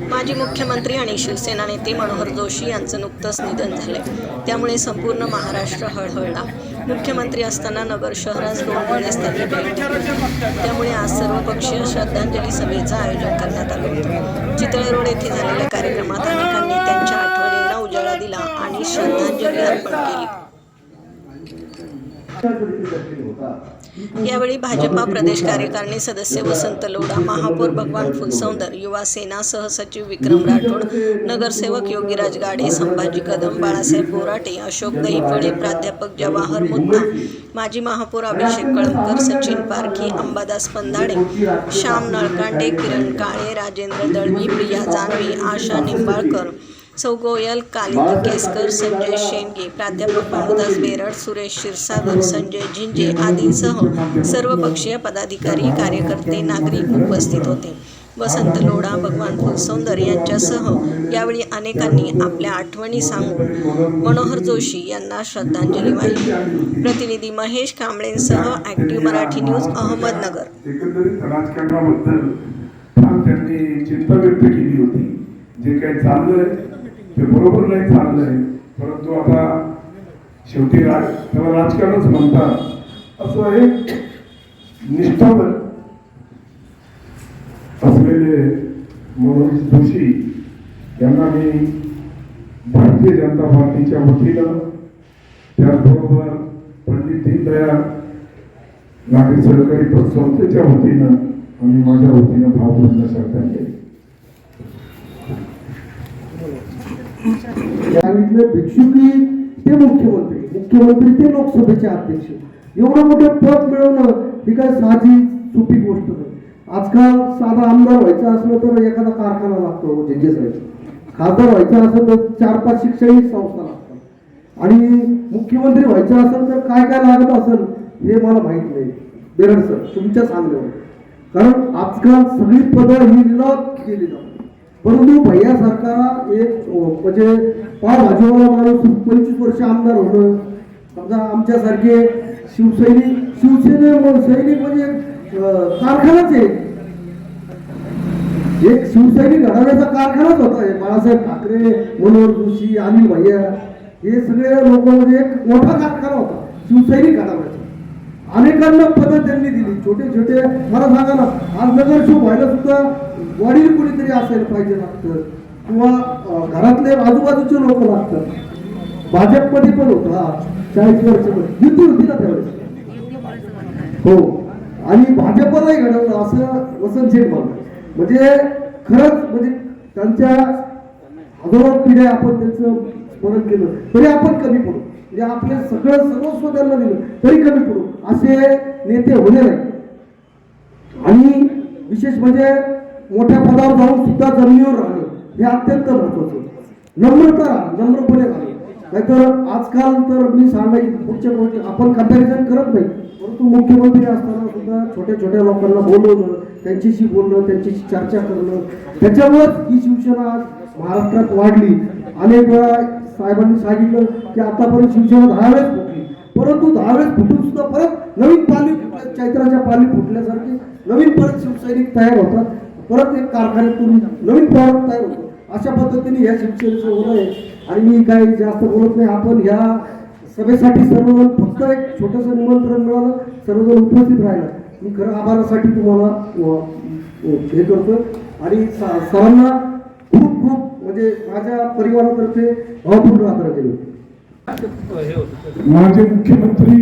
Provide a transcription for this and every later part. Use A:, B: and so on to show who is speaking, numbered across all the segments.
A: माजी मुख्यमंत्री आणि शिवसेना नेते मनोहर जोशी यांचं नुकतंच निधन झालंय. त्यामुळे संपूर्ण महाराष्ट्र हळहळला. मुख्यमंत्री असताना नगर शहरात दोन वेळेस त्यांनी भेट त्यामुळे आज सर्वपक्षीय श्रद्धांजली सभेचं आयोजन करण्यात आलं होतं. चितळे रोड येथे झालेल्या कार्यक्रमात अनेकांनी त्यांच्या आठवणींना उजाळा दिला आणि श्रद्धांजली अर्पण केली. यावेळी भाजपा प्रदेश कार्यकारिणी सदस्य वसंत लोढा महापौर भगवान फुलसौंदर युवा सेना सहसचिव विक्रम राठोड नगरसेवक योगीराज गाडे संभाजी कदम बाळासाहेब बोराटे अशोक दहीफळे प्राध्यापक जवाहर मुद्दा माजी महापौर अभिषेक कळमकर सचिन पारखी अंबादास पंधाडे श्याम नळकांडे किरण काळे राजेंद्र दळवी प्रिया जानवी आशा निंबाळकर सौ गोयल कालिंद केसकर संजय शेंडगे प्राध्यापक भानुदास बेरड सुरेश क्षीरसागर संजय झिंजे आदींसह सर्वपक्षीय पदाधिकारी कार्यकर्ते नागरिक उपस्थित होते. वसंत लोढा भगवान फुलसौंदर यांच्यासह यावेळी अनेकांनी आपल्या आठवणी सांगून मनोहर जोशी यांना श्रद्धांजली वाहिली. प्रतिनिधी महेश कांबळेंसह ॲक्टिव्ह मराठी न्यूज अहमदनगर.
B: एकंदरीत राजकारणाबद्दल त्यांनी चिंता व्यक्त केली होती. जे काही चाललंय ते बरोबर नाही चाललंय परंतु आता शेवटी राज त्याला राजकारणच म्हणतात. असं एक निष्ठावर असलेले मनोज जोशी यांना मी भारतीय जनता पार्टीच्या वतीनं त्याचबरोबर पंडित दीनदयाळ नागरी सहकारी पतसंस्थेच्या वतीनं आणि माझ्या वतीनं भावपूर्ण श्रद्धांजली.
C: सांगितलं भिक्षुकी ते मुख्यमंत्री मुख्यमंत्री ते लोकसभेचे अध्यक्ष. एवढं मोठं पद मिळवणं ही काय साधी सोपी गोष्ट नाही. आजकाल साधा आमदार व्हायचं असलं तर एखादा कारखाना लागतो झेंजेसाठी खासदार व्हायचं असेल तर चार पाच शिक्षणही संस्था लागतात. आणि मुख्यमंत्री व्हायचं असेल तर काय काय लागत असेल हे मला माहीत नाही. बेरड सर तुमच्या सांगण्यावर. कारण आजकाल सगळी पदं ही लॉक केली जातात. परंतु भैयासारखा एक म्हणजे म्हणजे पावभाजीवाला माणूस पंचवीस वर्ष आमदार होणं समजा आमच्यासारखे शिवसैनिक शिवसेने सैनिक म्हणजे कारखानाच आहे. एक शिवसैनिक घडवण्याचा कारखानाच होता. हे बाळासाहेब ठाकरे मनोहर जोशी अनिल भैया हे सगळे लोक म्हणजे एक मोठा कारखाना होता. शिवसैनिक घडवण्याचा. अनेकांना पदं त्यांनी दिली. छोटे छोटे मला सांगा ना आज नगरसेवक व्हायला सुद्धा वडील कुणीतरी असायला पाहिजे लागतं. किंवा घरातले आजूबाजूचे लोक लागतात. भाजपमध्ये पण होतं हा. चाळीस वर्ष युती होती ना त्यावेळेस. हो. आणि भाजपलाही घडवलं असं वसंत शेठ म्हणतात. म्हणजे खरंच म्हणजे त्यांच्या हजारो पिढ्या आपण त्यांचं स्मरण केलं. तरी आपण कमी पडू. म्हणजे आपले सगळं सर्वस्व त्यांना दिलं तरी कमी पडू. असे नेते होणे नाही. आणि विशेष म्हणजे मोठ्या पदावर जाऊन सुद्धा जमिनीवर राहणे हे अत्यंत महत्वाचं नम्रता नम्रपणे राहणे. नाहीतर आजकाल तर मी सांगायची पुढच्या गोष्टी आपण कंपॅरिझन करत नाही. परंतु मुख्यमंत्री असताना सुद्धा छोट्या छोट्या लोकांना बोलवणं त्यांच्याशी बोलणं त्यांच्याशी चर्चा करणं त्याच्यामुळेच ही शिवसेना आज महाराष्ट्रात वाढली. अनेक वेळा साहेबांनी सांगितलं की आतापर्यंत शिवसेना दहा वेळेस फुटली. परंतु दहा वेळेस फुटून सुद्धा परत नवीन पाली फुटल्या चैत्राच्या पाली फुटल्यासारखे नवीन परत शिवसैनिक तयार होतात. परत एक कारखान्यातून नवीन प्रॉडक्ट तयार होतो. अशा पद्धतीने या शिवसेनेचं होणं आहे. आणि मी काही जास्त बोलत नाही. आपण ह्या सभेसाठी सर्वजण फक्त एक छोटंसं निमंत्रण मिळालं. सर्वजण उपस्थित राहिलं. मी खरं आभारासाठी तुम्हाला हे करतो आणि सर्वांना खूप खूप म्हणजे माझ्या परिवारातर्फे भावपूर्ण आदरांजली
B: माझे मुख्यमंत्री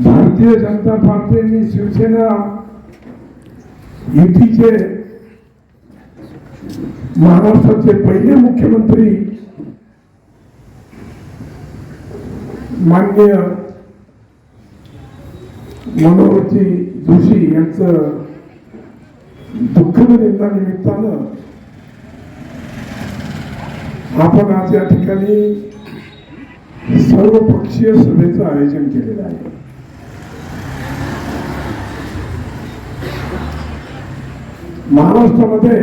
B: भारतीय जनता पार्टी आणि शिवसेना युतीचे महाराष्ट्राचे पहिले मुख्यमंत्री माननीय मनोहरजी जोशी यांचं दुःखद निमित्तानं आपण आज या ठिकाणी सर्वपक्षीय सभेचं आयोजन केलेलं आहे. महाराष्ट्रामध्ये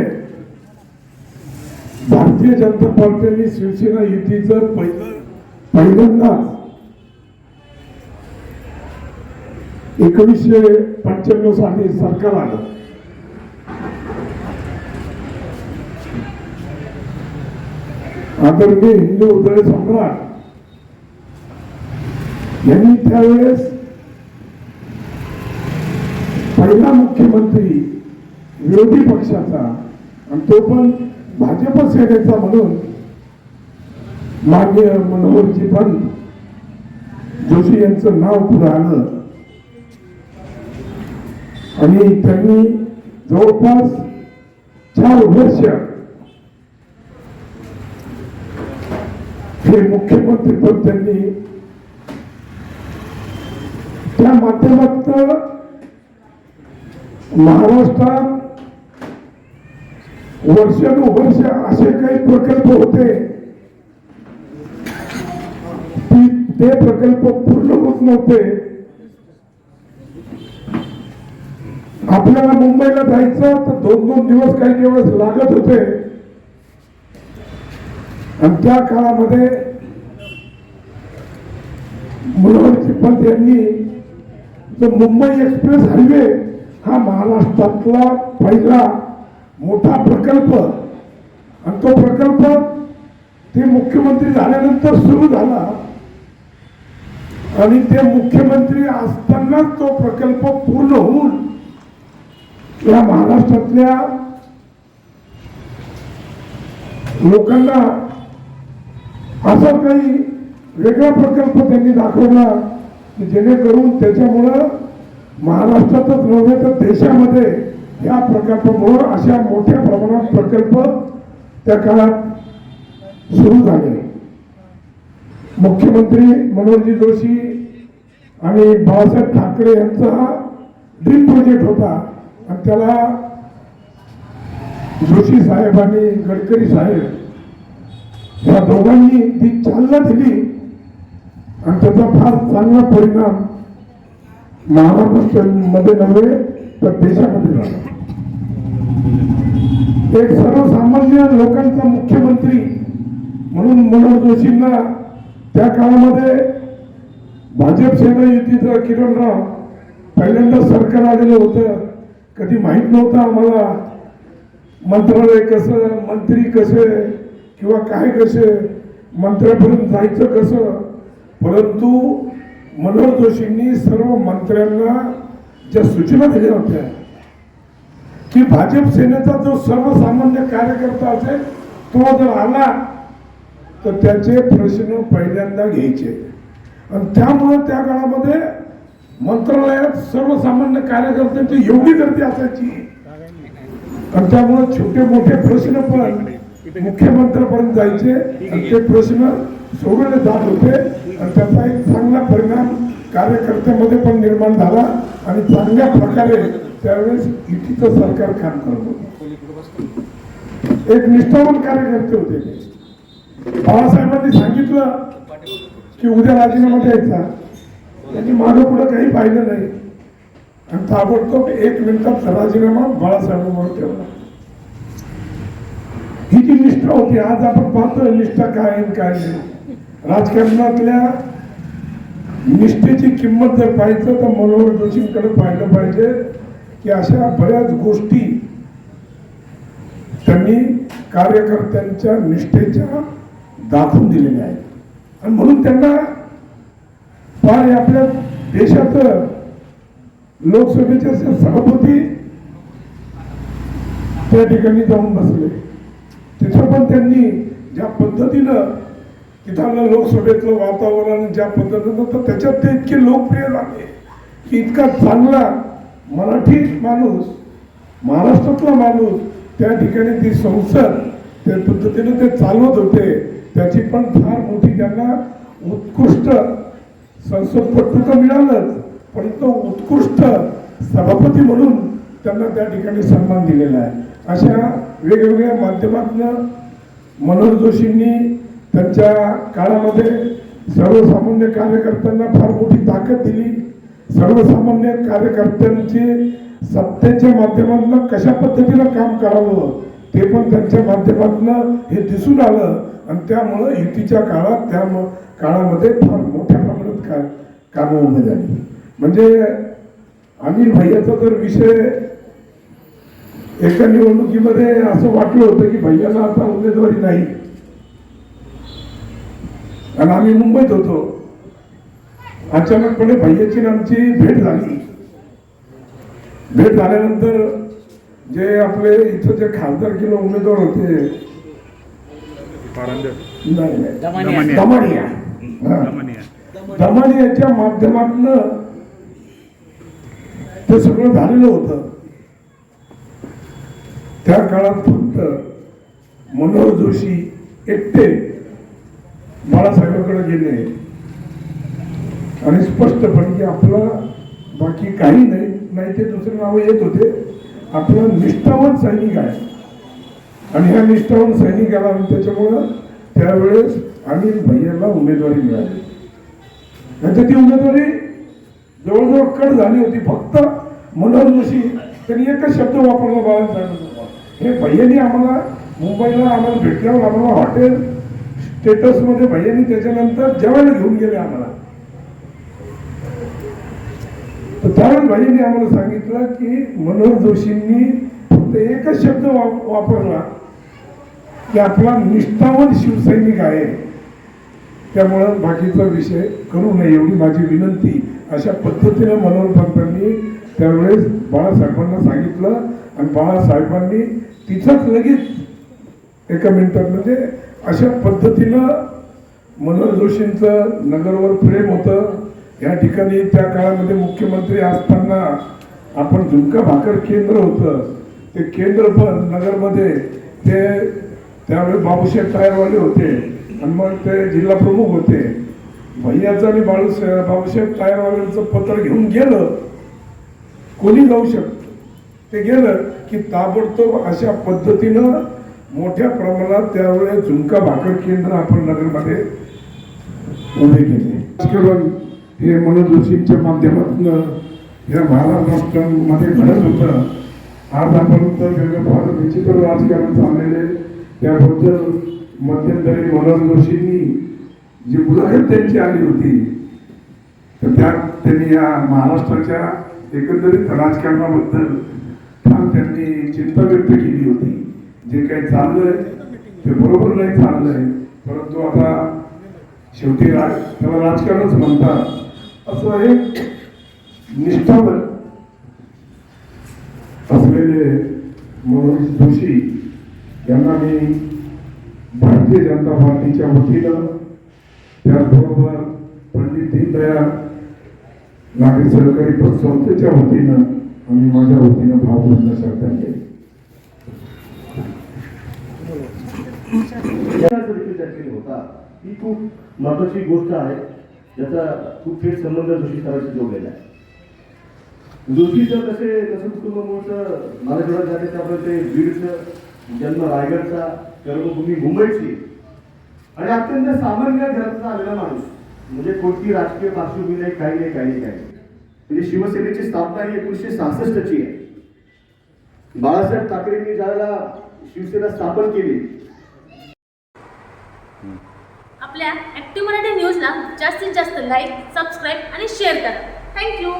B: भारतीय जनता पार्टीने शिवसेना युतीचं पहिलं पहिल्यांदाच एकोणीसशे पंच्याण्णव साली सरकार आलं. आदरणीय हिंदू उदय सम्राट यांनी त्यावेळेस पहिला मुख्यमंत्री विरोधी पक्षाचा आणि तो पण भाजप सेनेचा म्हणून मान्य मनोहरजी पंत जोशी यांचं नाव पुढे आलं. आणि त्यांनी जवळपास चार वर्ष हे मुख्यमंत्री पण त्यांनी त्या माध्यमात महाराष्ट्रात वर्षानुवर्ष असे काही प्रकल्प होते. की ते प्रकल्प पूर्ण होत नव्हते. आपल्याला मुंबईला जायचं तर दोन दोन दिवस काही दिवस लागत होते. आणि त्या काळामध्ये मनोहरजी जो मुंबई एक्सप्रेस हायवे हा महाराष्ट्रातला पहिला मोठा प्रकल्प. आणि तो प्रकल्प ते मुख्यमंत्री झाल्यानंतर सुरू झाला. आणि ते मुख्यमंत्री असतानाच तो प्रकल्प पूर्ण होऊन या महाराष्ट्रातल्या लोकांना असा काही वेगळा प्रकल्प त्यांनी दाखवला. की जेणेकरून त्याच्यामुळं महाराष्ट्रातच नव्हे तर देशामध्ये या प्रकल्पामुळं अशा मोठ्या प्रमाणात प्रकल्प त्या काळात सुरू झाले. मुख्यमंत्री मनोहरजी जोशी आणि बाळासाहेब ठाकरे यांचा हा ड्रीम प्रोजेक्ट होता. आणि त्याला जोशी साहेब आणि गडकरी साहेब या दोघांनी ती चालना दिली आणि त्याचा फार चांगला परिणाम महाराष्ट्रामध्ये नव्हे तर देशामध्ये झाला. एक सर्वसामान्य लोकांचा मुख्यमंत्री म्हणून मनोहर जोशींना त्या काळामध्ये भाजप सेना युतीचं किरणराव पहिल्यांदा सरकार आलेलं होतं. कधी माहीत नव्हतं आम्हाला मंत्रालय कसं मंत्री कसे किंवा काय कसे मंत्र्यापर्यंत जायचं कसं. परंतु मनोहर जोशींनी सर्व मंत्र्यांना ज्या सूचना दिल्या होत्या की भाजप सेनेचा जो सर्वसामान्य कार्यकर्ता असेल तो जर आला तर त्याचे प्रश्न पहिल्यांदा घ्यायचे. आणि त्यामुळे त्या काळामध्ये मंत्रालयात सर्वसामान्य कार्यकर्त्यांची एवढी गर्दी असायची. आणि त्यामुळे छोटे मोठे प्रश्न पण मुख्यमंत्र्यापर्यंत जायचे. आणि ते प्रश्न सोडवले जात होते. आणि त्याचा एक चांगला परिणाम कार्यकर्त्यामध्ये पण निर्माण झाला आणि चांगल्या प्रकारे त्यावेळेस युतीचं सरकार काम करत होतं. एक निष्ठावान कार्यकर्ते होते बाळासाहेबांनी सांगितलं की उद्या राजीनामा द्यायचा. त्यांनी मागं पुढं काही पाहिलं नाही. आणि ताबडतोब एक मिनिटात राजीनामा बाळासाहेबांवर ठेवला. ही जी निष्ठा होती आज आपण पाहतोय निष्ठा काय आहे काय नाही राजकारणातल्या निष्ठेची किंमत जर पाहायचं तर मनोहर जोशींकडे पाहिलं पाहिजे की अशा बऱ्याच गोष्टी त्यांनी कार्यकर्त्यांच्या निष्ठेच्या दाखवून दिलेल्या आहेत. आणि म्हणून त्यांना फार आपल्या देशाचं लोकसभेचे सभापती त्या ठिकाणी जाऊन बसले. तिथं पण त्यांनी ज्या पद्धतीनं इथं लोकसभेतलं वातावरण ज्या पद्धतीनं तर त्याच्यात ते इतके लोकप्रिय झाले की इतका चांगला मराठी माणूस महाराष्ट्रातला माणूस त्या ठिकाणी ती संसद त्या पद्धतीने ते चालवत होते. त्याची पण फार मोठी त्यांना उत्कृष्ट संसदपटू तर मिळालंच पण तो उत्कृष्ट सभापती म्हणून त्यांना त्या ठिकाणी सन्मान दिलेला आहे. अशा वेगवेगळ्या माध्यमातून मनोहर जोशींनी त्यांच्या काळामध्ये सर्वसामान्य कार्यकर्त्यांना फार मोठी ताकद दिली. सर्वसामान्य कार्यकर्त्यांची सत्तेच्या माध्यमातून कशा पद्धतीनं काम करावं ते पण त्यांच्या माध्यमातून हे दिसून आलं. आणि त्यामुळं युतीच्या काळात त्या काळामध्ये फार मोठ्या प्रमाणात का कामं उभी झाली. म्हणजे अनिल भैयाचा जर विषय एका निवडणुकीमध्ये असं वाटलं होतं की भैयाला आता उमेदवारी नाही. आणि आम्ही मुंबईत होतो. अचानकपणे भैयाची आमची भेट झाली. भेट झाल्यानंतर जे आपले इथं जे खासदार किलो उमेदवार होते. दमानिया. दमानियाच्या माध्यमातून ते सगळं झालेलं होतं. त्या काळात फक्त मनोहर जोशी एकटे बाळासाहेबांकडे गेले आणि स्पष्टपणे की आपलं बाकी काही नाही नाही ते दुसरे नावं येत होते. आपला निष्ठावान सैनिक आहे. आणि ह्या निष्ठावान सैनिकाला त्याच्यामुळं त्यावेळेस अनिल भैयाला उमेदवारी मिळाली. नंतर ती उमेदवारी जवळजवळ कट झाली होती. फक्त मनोहर जोशी त्यांनी एकच शब्द वापरला बाळासाहेब हे भैयानी आम्हाला मुंबईला आम्हाला भेटल्यावर आम्हाला हॉटेल स्टेटसमध्ये भैयानी त्याच्यानंतर जेवायला घेऊन गेले आम्हाला. तर त्यावेळी भाईंनी आम्हाला सांगितलं की मनोहर जोशींनी फक्त एकच शब्द वापरला की आपला निष्ठावान शिवसैनिक आहे. त्यामुळं बाकीचा विषय करू नये एवढी माझी विनंती. अशा पद्धतीने मनोहर पंतांनी त्यावेळेस बाळासाहेबांना सांगितलं आणि बाळासाहेबांनी तिथंच लगेच एका मिनिटात म्हणजे अशा पद्धतीनं मनोहर जोशींचं नगरवर प्रेम होतं. या ठिकाणी त्या काळामध्ये मुख्यमंत्री असताना आपण झुणका भाकर केंद्र होतं. ते केंद्र पण नगरमध्ये ते त्यावेळेस बाबूशेठ टायरवाले होते आणि मग ते जिल्हा प्रमुख होते. भैयाचं आणि बाळू बाबूशेठ टायरवाल्यांचं पत्र घेऊन गेलं. कोणी जाऊ शकत? ते गेलं की ताबडतोब अशा पद्धतीनं मोठ्या प्रमाणात त्यावेळेस झुमका भाकर केंद्र आपण नगरमध्ये उभे केले. राजकारण हे मनोज जोशींच्या माध्यमातून या महाराष्ट्रामध्ये घडत होतं. आज आपण तर वेगळं फार विचित्र राजकारण चाललेले त्याबद्दल मध्यंतरी मनोज जोशींनी जी मुलाखत त्यांची आली होती तर त्यात त्यांनी या महाराष्ट्राच्या एकंदरीत राजकारणाबद्दल फार त्यांनी चिंता व्यक्त केली होती. जे काही चाललंय ते बरोबर नाही चाललंय परंतु आता शेवटी राज त्याला राजकारणच म्हणतात. असं एक निष्ठावन असलेले मनोज जोशी यांना मी भारतीय जनता पार्टीच्या वतीनं त्याचबरोबर पंडित दीनदयाळ नागरी सहकारी पतसंस्थेच्या वतीनं आणि माझ्या वतीनं भावपूर्ण श्रद्धांजली
D: याचा देखील होता ही खूप महत्वाची गोष्ट आहे ज्याचा खूप थेट संबंध जोशी सरांशी जोडलेला आहे जोशीचं कसे कसं कुटुंब मूळचं मला जेव्हा जाते त्यामुळे ते बीडचं जन्म रायगडचा कर्मभूमी मुंबईची आणि अत्यंत सामान्य घरातला आलेला माणूस म्हणजे कोणती राजकीय पार्श्वभूमी नाही काही नाही काही नाही काही म्हणजे शिवसेनेची स्थापना ही एकोणीसशे सहासष्टची आहे बाळासाहेब ठाकरेंनी ज्यावेळेला शिवसेना स्थापन केली.
E: आपल्या ॲक्टिव्ह मराठी न्यूजला जास्तीत जास्त लाईक सबस्क्राईब आणि शेअर करा. Thank you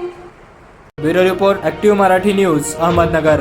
F: bureau report active Marathi news Ahmednagar.